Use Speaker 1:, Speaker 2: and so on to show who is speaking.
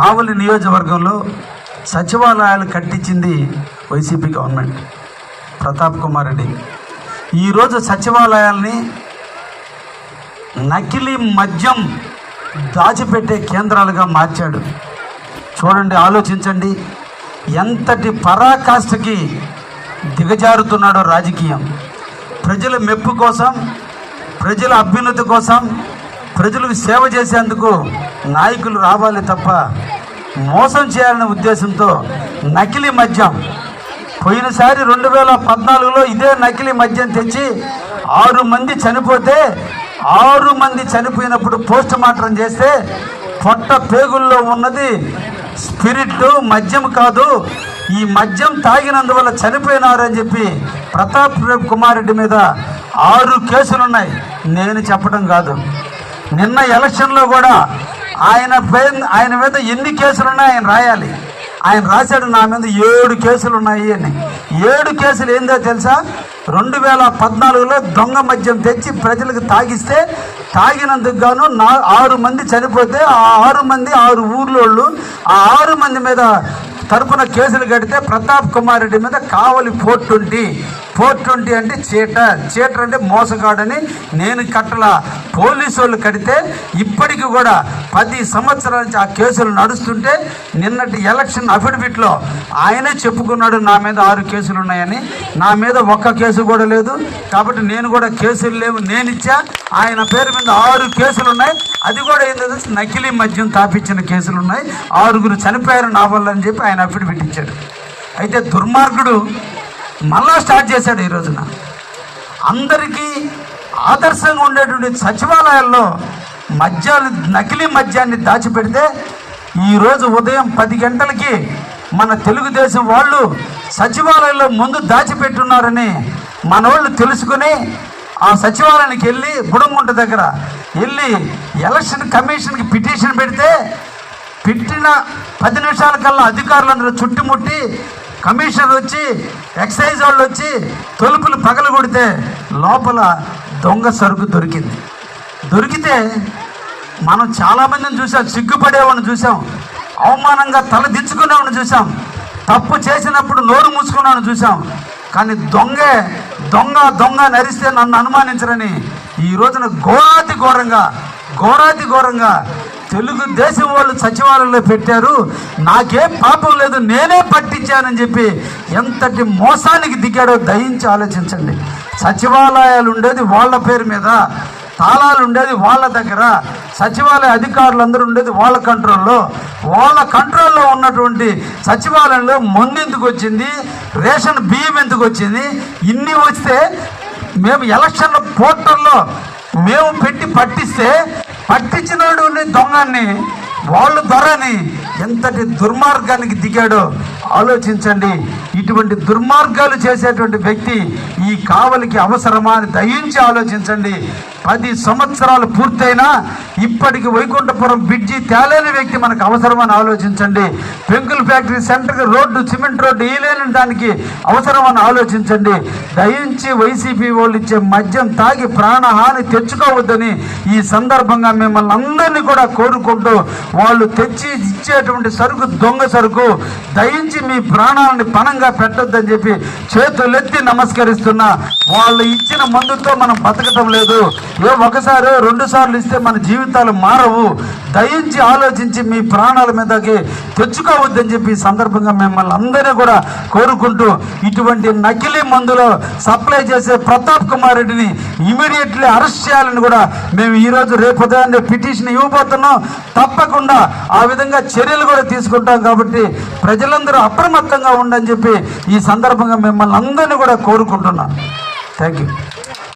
Speaker 1: కావలి నియోజకవర్గంలో సచివాలయాలు కట్టించింది వైసీపీ గవర్నమెంట్. ప్రతాప్ కుమార్ రెడ్డి. ఈరోజు సచివాలయాల్ని నకిలీ మద్యం దాచిపెట్టే కేంద్రాలుగా మార్చాడు. చూడండి ఆలోచించండి. ఎంతటి పరాకాష్ఠకి దిగజారుతున్నాడో రాజకీయం. ప్రజల మెప్పు కోసం ప్రజల అభ్యున్నతి కోసం ప్రజలకు సేవ చేసేందుకు నాయకులు రావాలి తప్ప మోసం చేయాలనే ఉద్దేశంతో నకిలీ మద్యం పోయినసారి రెండు వేల పద్నాలుగులో ఇదే నకిలీ మద్యం తెచ్చి ఆరు మంది చనిపోతే ఆరు మంది చనిపోయినప్పుడు పోస్ట్ మార్టం చేస్తే పొట్ట పేగుల్లో ఉన్నది. స్పిరిట్ మద్యం కాదు. ఈ మద్యం తాగినందువల్ల చనిపోయినారని చెప్పి ప్రతాప్ కుమార్ రెడ్డి మీద ఆరు కేసులు ఉన్నాయి నేను చెప్పడం కాదు. నిన్న ఎలక్షన్లో కూడా ఆయన పై- ఆయన మీద ఎన్ని కేసులు ఉన్నాయి ఆయన రాయాలి. ఆయన రాశాడు నా మీద ఏడు కేసులు ఉన్నాయి అని. ఏడు కేసులు ఏందో తెలుసా? రెండు వేల పద్నాలుగులో దొంగ మద్యం తెచ్చి ప్రజలకు తాగిస్తే తాగినందుకు గాను నా ఆరు మంది చనిపోతే ఆ ఆరు మంది ఆరు ఊర్లోళ్ళు ఆ ఆరు మంది మీద తరపున కేసులు కడితే ప్రతాప్ కుమార్ రెడ్డి మీద Kavali four twenty. Four twenty అంటే చీట. చీటర్ అంటే మోసగాడని నేను కట్టల పోలీసు వాళ్ళు కడితే ఇప్పటికి కూడా పది సంవత్సరాల నుంచి ఆ కేసులు నడుస్తుంటే నిన్నటి ఎలక్షన్ అఫిడవిట్లో ఆయనే చెప్పుకున్నాడు నా మీద ఆరు కేసులు ఉన్నాయని. నా మీద ఒక్క కేసు కూడా లేదు. కాబట్టి నేను కూడా కేసులు లేవు. నేను ఇచ్చా ఆయన పేరు మీద ఆరు కేసులు ఉన్నాయి. అది కూడా ఏంటో నకిలీ మద్యం తాపించిన కేసులు ఉన్నాయి. ఆరుగురు చనిపోయారు నా వల్ల అని చెప్పి ఆయన అఫిడవిట్ ఇచ్చాడు. అయితే దుర్మార్గుడు మళ్ళా స్టార్ట్ చేశాడు ఈ రోజున. అందరికీ ఆదర్శంగా ఉండేటువంటి సచివాలయాల్లో మద్యాలు నకిలీ మద్యాన్ని దాచిపెడితే ఈరోజు ఉదయం పది గంటలకి మన తెలుగుదేశం వాళ్ళు సచివాలయంలో ముందు దాచిపెట్టున్నారని మన వాళ్ళు తెలుసుకుని ఆ సచివాలయానికి వెళ్ళి గుడంగుంట దగ్గర వెళ్ళి ఎలక్షన్ కమిషన్కి పిటిషన్ పెడితే పెట్టిన పది నిమిషాల కల్లా అధికారులందరూ చుట్టుముట్టి కమిషనర్ వచ్చి ఎక్సైజ్ వాళ్ళు వచ్చి తలుపులు పగలు కొడితే లోపల దొంగ సరుకు దొరికింది. దొరికితే మనం చాలామందిని చూసాం సిగ్గుపడేవాడిని చూసాం అవమానంగా తల దించుకునేవాడిని చూసాం తప్పు చేసినప్పుడు నోరు మూసుకున్నాను చూసాం కానీ దొంగే దొంగ దొంగ నరిస్తే నన్ను అనుమానించరని ఈ రోజున ఘోరాతి ఘోరంగా ఘోరాతి ఘోరంగా తెలుగుదేశం వాళ్ళు సచివాలయంలో పెట్టారు. నాకే పాపం లేదు నేనే పట్టించానని చెప్పి ఎంతటి మోసానికి దిగాడో దయించి ఆలోచించండి. సచివాలయాలు ఉండేది వాళ్ళ పేరు మీద. తాళాలు ఉండేది వాళ్ళ దగ్గర. సచివాలయ అధికారులందరూ ఉండేది వాళ్ళ కంట్రోల్లో. వాళ్ళ కంట్రోల్లో ఉన్నటువంటి సచివాలయంలో మందు ఎందుకు వచ్చింది? రేషన్ బియ్యం ఎందుకు వచ్చింది? ఇన్ని వస్తే మేము ఎలక్షన్ పోర్టల్లో మేము పెట్టి పట్టిస్తే పట్టించినోడు దొంగని వాళ్ళు దొరని ఎంతటి దుర్మార్గానికి దిగాడో ఆలోచించండి. ఇటువంటి దుర్మార్గాలు చేసేటువంటి వ్యక్తి ఈ కావలికి అవసరమా అని దయించి ఆలోచించండి. పది సంవత్సరాలు పూర్తయినా ఇప్పటికి వైకుంఠపురం బ్రిడ్జి తేలేని వ్యక్తి మనకు అవసరమని ఆలోచించండి. పెంకుల ఫ్యాక్టరీ సెంటర్కి రోడ్డు సిమెంట్ రోడ్డు వేయలేని దానికి అవసరమని ఆలోచించండి. దయించి వైసీపీ వాళ్ళు ఇచ్చే మద్యం తాగి ప్రాణహాని తెచ్చుకోవద్దని ఈ సందర్భంగా మిమ్మల్ని అందరినీ కూడా కోరుకుంటూ వాళ్ళు తెచ్చి ఇచ్చేటువంటి సరుకు దొంగ సరుకు దయించి మీ ప్రాణాలని పణంగా పెట్టొద్దని చెప్పి చేతులెత్తి నమస్కరిస్తున్నా. వాళ్ళు ఇచ్చిన మందుతో మనం బతకటం లేదు. ఒకసారి రెండు సార్లు ఇస్తే మన జీవితాలు మారవు. దయించి ఆలోచించి మీ ప్రాణాల మీదకి తెచ్చుకోవద్దని చెప్పి సందర్భంగా మిమ్మల్ని అందరినీ కూడా కోరుకుంటూ ఇటువంటి నకిలీ మందులు సప్లై చేసే ప్రతాప్ కుమార్ రెడ్డిని ఇమీడియట్లీ అరెస్ట్ చేయాలని కూడా మేము ఈరోజు రేపు ఉదయాన్నే పిటిషన్ ఇవ్వబోతున్నాం. తప్పకుండా ఆ విధంగా చర్యలు కూడా తీసుకుంటాం కాబట్టి ప్రజలందరూ అప్రమత్తంగా ఉండని చెప్పి ఈ సందర్భంగా మిమ్మల్ని అందరినీ కూడా కోరుకుంటున్నాను. Thank you